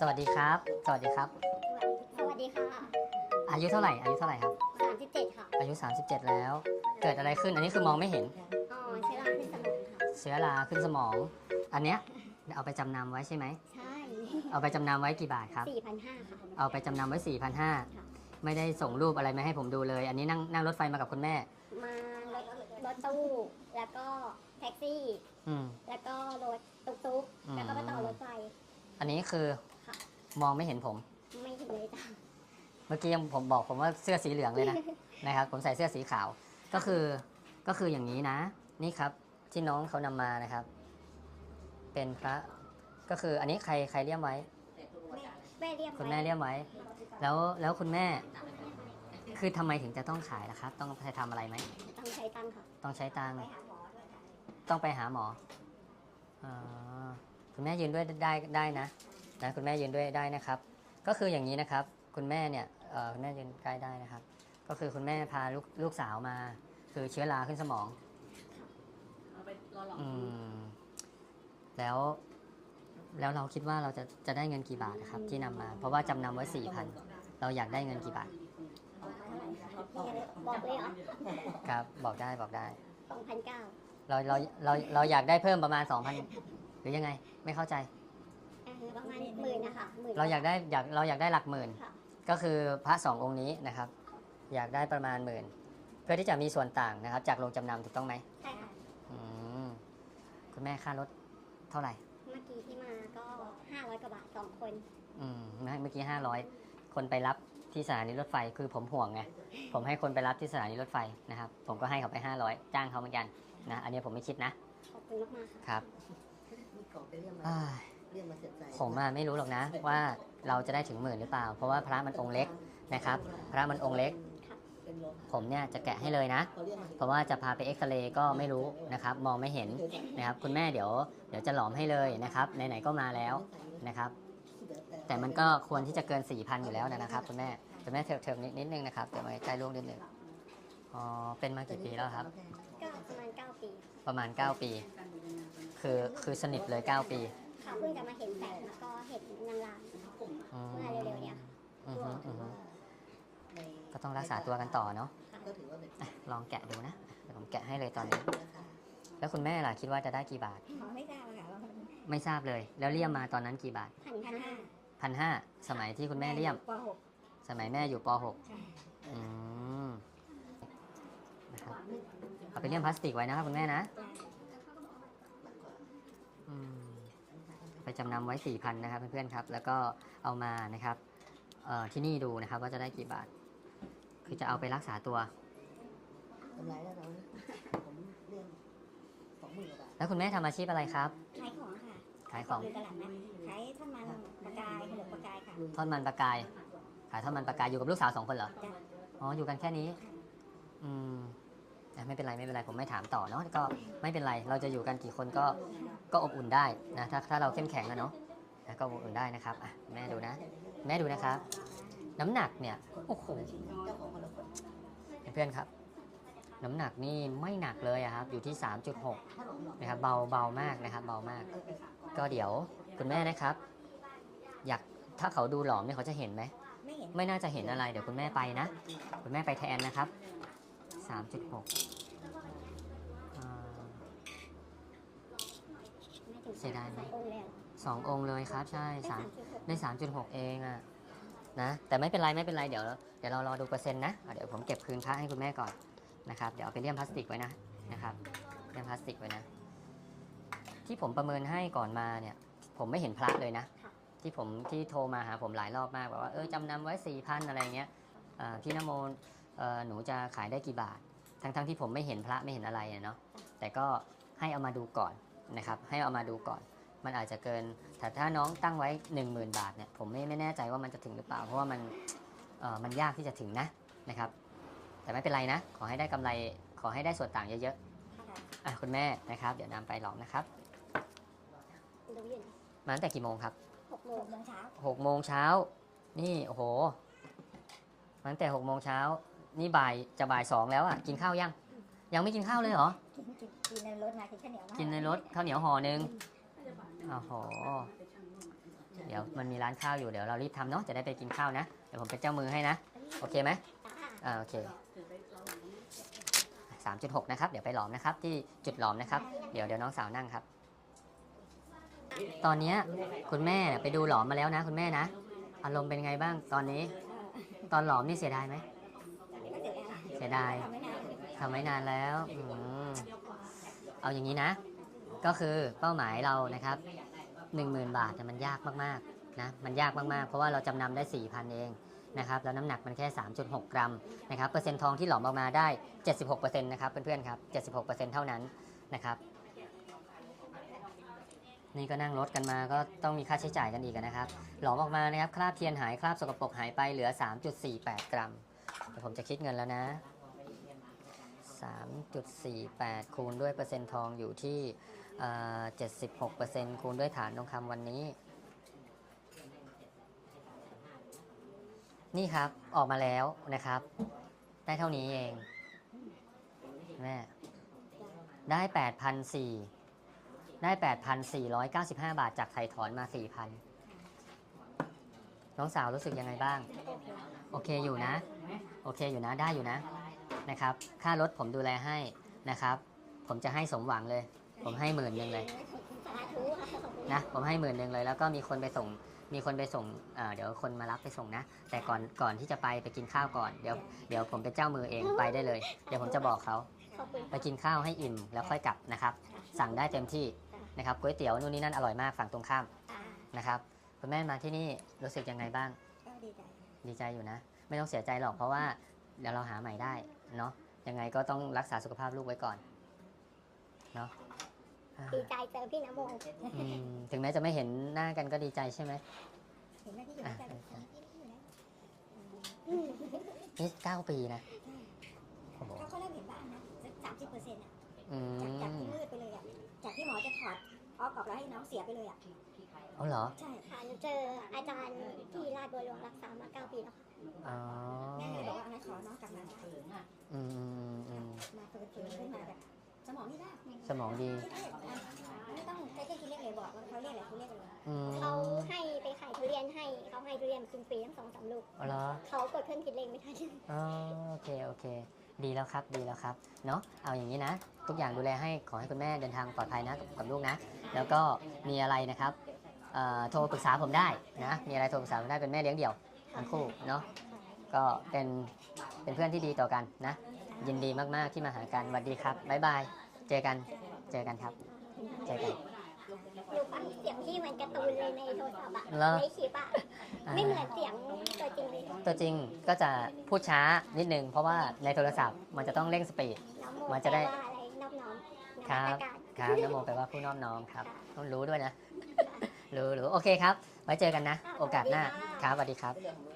สวัสดีครับ สวัสดีครับ สวัสดีค่ะอายุเท่าไหร่ อายุเท่าไหร่ครับ37ค่ะ อายุ 37 แล้ว เกิดอะไรขึ้น อันนี้คือมองไม่เห็น อ๋อเชื้อราที่สมองค่ะ เชื้อราขึ้นสมอง อันเนี้ยเอาไปจำนำไว้ใช่ไหม ใช่เอาไปจำนำไว้กี่บาทครับ4,500ค่ะ เอาไปจำนำไว้4 5 0 0ไม่ได้ส่งรูปอะไรมาให้ผมดูเลย อันนี้นั่งนั่งรถไฟมากับคุณแม่ มารถรถตู้ แล้วก็แท็กซี่ อืม แล้วก็รถตุ๊กตุ๊กอืมแล้วก็มาต่อรถไฟ อันนี้คือค่ะ มองไม่เห็นผม ไม่ถึงเลยจ้ะเมื่อกี้ยังผมบอกผมว่าเสื้อสีเหลืองเลยนะนะครับ ผมใส่เสื้อสีขาว ก็คือก็คืออย่างนี้นะ นี่ครับที่น้องเขานำมานะครับ เป็นพระก็คืออันนี้ใครใครเลี่ยมไว้ แม่เรียกคุณแม่เลี่ยมไว้ แล้วแล้วคุณแม่ คือทำไมถึงจะต้องขายล่ะครับ ต้องไปทำอะไรไหมต้องใช้ตังค์ค่ะต้องใช้ตังค์ไปหาหมอด้วยจ้ะต้องไปหาหมออ๋อคุณแม่ยืนด้วยได้ได้นะ นะคุณแม่ยืนด้วยได้นะครับ ก็คืออย่างนี้นะครับ คุณแม่เนี่ยเอ่อคุณแม่ยืนใกล้ได้นะครับ ก็คือคุณแม่พาลูกลูกสาวมา คือเชื้อราขึ้นสมองเอาไปรอหลอกอืมแล้ว แล้วเราคิดว่าเราจะจะได้เงินกี่บาทนะครับ ที่นำมา เพราะว่าจำนำไว้สี่พันเราอยากได้เงินกี่บาทบอกเลยเหรอครับ บอกได้บอกได้2,900เราเราเราเราอยากได้เพิ่มประมาณสองพันหรือยังไง ไม่เข้าใจเออ ประมาณหมื่นนะคะหมื่นเราอยากได้อยากเราอยากได้หลักหมื่น ค่ะก็คือพระสององค์นี้นะครับ อยากได้ประมาณหมื่น เพื่อที่จะมีส่วนต่างนะครับ จากโรงจำนำถูกต้องไหมใช่ค่ะ อืมคุณแม่ค่ารถเท่าไหร่ เมื่อกี้ที่มาก็ 500กว่าบาทสองคน อืมเมื่อกี้ห้าร้อยคนไปรับที่สถานีรถไฟคือผมห่วงไงผมให้คนไปรับที่สถานีรถไฟนะครับ ผมก็ให้เขาไปห้าร้อยจ้างเขาเหมือนกันนะอันนี้ผมไม่คิดนะขอบคุณมากๆค่ะ ครับ มีของไปเรียกมา อ้าย เรียกมาเสร็จใจผมอะไม่รู้หรอกนะว่าเราจะได้ถึงหมื่นหรือเปล่า เพราะว่าพระมันองค์เล็กนะครับ พระมันองค์เล็กเป็นลมผมเนี่ยจะแกะให้เลยนะเขาเรียกมาเพราะว่าจะพาไปเอ็กซเรย์ก็ไม่รู้นะครับ มองไม่เห็นนะครับ คุณแม่เดี๋ยว เดี๋ยวจะหลอมให้เลยนะครับไหนๆก็มาแล้วนะครับ แต่มันก็ควรที่จะเกิน4,000อยู่แล้วนะครับ คุณแม่คุณแม่เถิบๆนิดนิดนึงนะครับเดี๋ยวมาใกล้ลูกนิดนึงอ๋อเป็นมากี่ปีแล้วครับก็ประมาณ9ปี ประมาณ9ปี คือคือสนิทเลย9ปี ค่ะเพิ่งจะมาเห็นแสงแล้วก็เห็นนางรำอืมเมื่อเร็วๆเนี่ยค่ะอือฮึอือฮึในก็ต้องรักษาตัวกันต่อเนาะก็ถือว่าเป็นอะลองแกะดูนะเดี๋ยวผมแกะให้เลยตอนนี้ แล้วคุณแม่ล่ะคิดว่าจะได้กี่บาทอ๋อไม่ทราบค่ะว่าไม่ทราบเลย แล้วเลี่ยมมาตอนนั้นกี่บาทพันพันห้าพันห้าสมัยที่คุณแม่เลี่ยม ปหกสมัยแม่อยู่ป ใช่ .6 อืมนะครับเอาไปเลี่ยมพลาสติกไว้นะครับคุณแม่นะอืม ไปจำนำไว้สี่พันนะครับเพื่อนๆครับ แล้วก็เอามานะครับเอ่อที่นี่ดูนะครับว่าจะได้กี่บาท คือจะเอาไปรักษาตัวกำไรแล้วเราผมเรียกสองหมื่นกว่าบาทแล้วคุณแม่ทำอาชีพอะไรครับ ขายของค่ะ ขายของอยู่ตลาดนัดขายท่อนมันปลากายขนมปลากายค่ะทอดมันปลากาย ขายทอดมันปลากายอยู่กับลูกสาวสองคนเหรอจ้ะอ๋อ อยู่กันแค่นี้ อืมอะไม่เป็นไรไม่เป็นไรผมไม่ถามต่อเนาะก็ไม่เป็นไร เราจะอยู่กันกี่คนก็ ก็อบอุ่นได้นะถ้าถ้าเราเข้มแข็งนะเนาะนะก็อบอุ่นได้นะครับอะแม่ดูนะ แม่ดูนะครับ น้ำหนักเนี่ยโอ้โหเจ้าขอนเพื่อนครับ น้ำหนักนี่ไม่หนักเลยอะครับ อยู่ที่ 3.6นะครับเบาเบามากนะครับ เบามาก ก็เดี๋ยวคุณแม่นะครับ อยากถ้าเขาดูหลอมเนี่ยเขาจะเห็นไหมไม่นไม่น่าจะเห็นอะไร เดี๋ยวคุณแม่ไปนะ คุณแม่ไปแทนนะครับ 3.6อ่า ไม่ถึง เสียดายไหมองค์แล้วสององค์เลยครับ ใช่ได้สามสามจุดหกได้3.6เองอะนะแต่ไม่เป็นไรไม่เป็นไรเดี๋ยวเดี๋ยวเรารอดูเปอร์เซ็นต์นะอะเดี๋ยวผมเก็บคืนพระให้คุณแม่ก่อนนะครับเดี๋ยวเอาไปเลี่ยมพลาสติกไว้นะนะครับเลี่ยมพลาสติกไว้นะ ที่ผมประเมินให้ก่อนมาเนี่ย ผมไม่เห็นพระเลยนะ ที่ผมที่โทรมาหาผมหลายรอบมากบอกว่าเออจำนำไว้สี่พันอะไรเงี้ยอ่าพี่นโมเอ่อหนูจะขายได้กี่บาท ทั้งทั้งที่ผมไม่เห็นพระไม่เห็นอะไรอะเนาะแต่ก็ให้เอามาดูก่อน นะครับให้เอามาดูก่อน มันอาจจะเกินแต่ถ้าน้องตั้งไว้ 1 0,000 บาทเนี่ยผมไม่ไม่แน่ใจว่ามันจะถึงหรือเปล่า เพราะว่ามันเอ่อมันยากที่จะถึงนะนะครับ แต่ไม่เป็นไรนะ ขอให้ได้กำไรขอให้ได้ส่วนต่างเยอะๆอะคุณแม่นะครับ เดี๋ยวนำไปหลอมนะครับดูอยู่นะมาตั้งแต่กี่โมงครับหกโมงเช้าหกโมงเช้า นี่โอ้โหมาตั้งแต่หกโมงเช้า นี่บ่ายจะบ่ายสองแล้วอะกินข้าวยัง ยังไม่กินข้าวเลยเหรอ กินกินกินในรถมากินข้าวเหนียวมากินในรถข้าวเหนียวห่อหนึ่งโอ้โห เดี๋ยวมันมีร้านข้าวอยู่เดี๋ยวเรารีบทำเนาะจะได้ไปกินข้าวนะ เดี๋ยวผมเป็นเจ้ามือให้นะ โอเคไหมจ้าอ่าโอเค3.6นะครับ เดี๋ยวไปหลอมนะครับ ที่จุดหลอมนะครับ เดี๋ยวเดี๋ยวน้องสาวนั่งครับ ตอนเนี้ยคุณแม่เนี่ยไปดูหลอมมาแล้วนะ คุณแม่นะ อารมณ์เป็นไงบ้างตอนนี้ ตอนหลอมนี่เสียดายไหม เสียดาย ทำไทำไว้นานแล้วอืมเอาอย่างนี้นะ ก็คือเป้าหมายเรานะครับ10,000 บาทเนี่ยมันยากมากๆนะมันยากมากๆ เพราะว่าเราจำนำได้ 4,000 เองนะครับแล้วน้ำหนักมันแค่ 3.6 กรัมนะครับเปอร์เซ็นต์ทองที่หลอมออกมาได้ 76%นะครับเพื่อนๆครับ76%เท่านั้นนะครับนี่ก็นั่งรถกันมาก็ต้องมีค่าใช้จ่ายกันอีกนะครับ หลอมออกมานะครับคราบเทียนหายคราบสกปรกหายไปเหลือ 3.48 กรัมเดี๋ยวผมจะคิดเงินแล้วนะ 3.48 คูณด้วยเปอร์เซ็นต์ทองอยู่ที่เอ่อ76%คูณด้วยฐานทองคำวันนี้ นี่ครับออกมาแล้วนะครับ ได้เท่านี้เองแม่ได้ 8,400 ได้ 8,495 บาทจากไถ่ถอนมา 4,000 น้องสาวรู้สึกยังไงบ้าง โอเคอยู่นะ โอเคอยู่นะ ได้อยู่นะ นะครับ ค่ารถผมดูแลให้นะครับ ผมจะให้สมหวังเลย ผมให้หมื่นหนึ่งเลยสาธุค่ะขอบคุณนะผมให้หมื่นหนึ่งเลย แล้วก็มีคนไปส่งมีคนไปส่งเอ่อเดี๋ยวคนมารับไปส่งนะ แต่ก่อนก่อนที่จะไปไปกินข้าวก่อน เดี๋ยวเดี๋ยวผมเป็นเจ้ามือเองไปได้เลย เดี๋ยวผมจะบอกเขาขอบคุณไปกินข้าวให้อิ่มแล้วค่อยกลับนะครับ สั่งได้เต็มที่นะครับก๋วยเตี๋ยวนู่นนี่นั่นอร่อยมากฝั่งตรงข้ามอ่านะครับคุณแม่มาที่นี่รู้สึกยังไงบ้างก็ดีใจดีใจอยู่นะ ไม่ต้องเสียใจหรอกเพราะว่าเดี๋ยวเราหาใหม่ได้ เนาะยังไงก็ต้องรักษาสุขภาพลูกไว้ก่อนเนาะอ่าดีใจเจอพี่นโมอืมถึงแม้จะไม่เห็นหน้ากันก็ดีใจใช่ไหมเห็นไหมที่อยู่อะด้วยกันพี่อยู่ไหนอืมนี่เก้าปีนะโอ้โหเขาก็เริ่มเห็นบ้างนะสักสามสิบเปอร์เซ็นต์อะอืจากจากมที่มืดไปเลยอะจากที่หมอจะถอดออกออกแล้วให้น้องเสียไปเลยอะเอาเหรอ ใช่ค่ะหนูเจออาจารย์ที่ราชบัวหลวงรักษามาเก้าปีแล้วค่ะอ๋อแม่เลยบอกว่าเอาให้ขอน้องกลับมา อืมอืมอืม มาเปิดเผยขึ้นมาแบบ สมองนี่ได้สมองดี ไม่ต้องใช้เครื่องคิดเลขเลยบอกว่าเขาเรียกอะไรเขาเรียกอะไรอืมเขาให้ไปขายทุเรียนให้เขาให้ทุเรียนกินฟรีทั้งสองสามลูกเอาเหรอเขากดเครื่องคิดเลขไม่ทันอ๋อโอเคโอเค ดีแล้วครับดีแล้วครับเนาะเอาอย่างนี้นะ ทุกอย่างดูแลให้ขอให้คุณแม่เดินทางปลอดภัยนะกับกับลูกนะ แล้วก็มีอะไรนะครับเอ่อโทรปรึกษาผมได้นะ มีอะไรโทรปรึกษาผมได้เป็นแม่เลี้ยงเดี่ยวทั้งคู่เนาะก็เป็นเป็นเพื่อนที่ดีต่อกันนะ ยินดีมากๆที่มาหากันสวัสดีครับบ๊ายบาย เจอกัน เจอกันครับ เจอกัน หนูฟังเสียงที่เหมือนการ์ตูนเลยในโทรศัพท์อะเหรอ ในคลิปอะอ่าไม่เหมือนเสียงตัวจริงเลยตัวจริงก็จะพูดช้านิดนึง เพราะว่าในโทรศัพท์มันจะต้องเร่งสปีด น้องโมมันจะได้ แปลว่าอะไรนอบน้อมครับนมัสการครับนโมแปลว่าผู้นอบน้อมครับต้องรู้ด้วยนะ รู้รู้โอเคครับ ไว้เจอกันนะ โอกาสหน้า ครับสวัสดีครับ เรื่องของมึง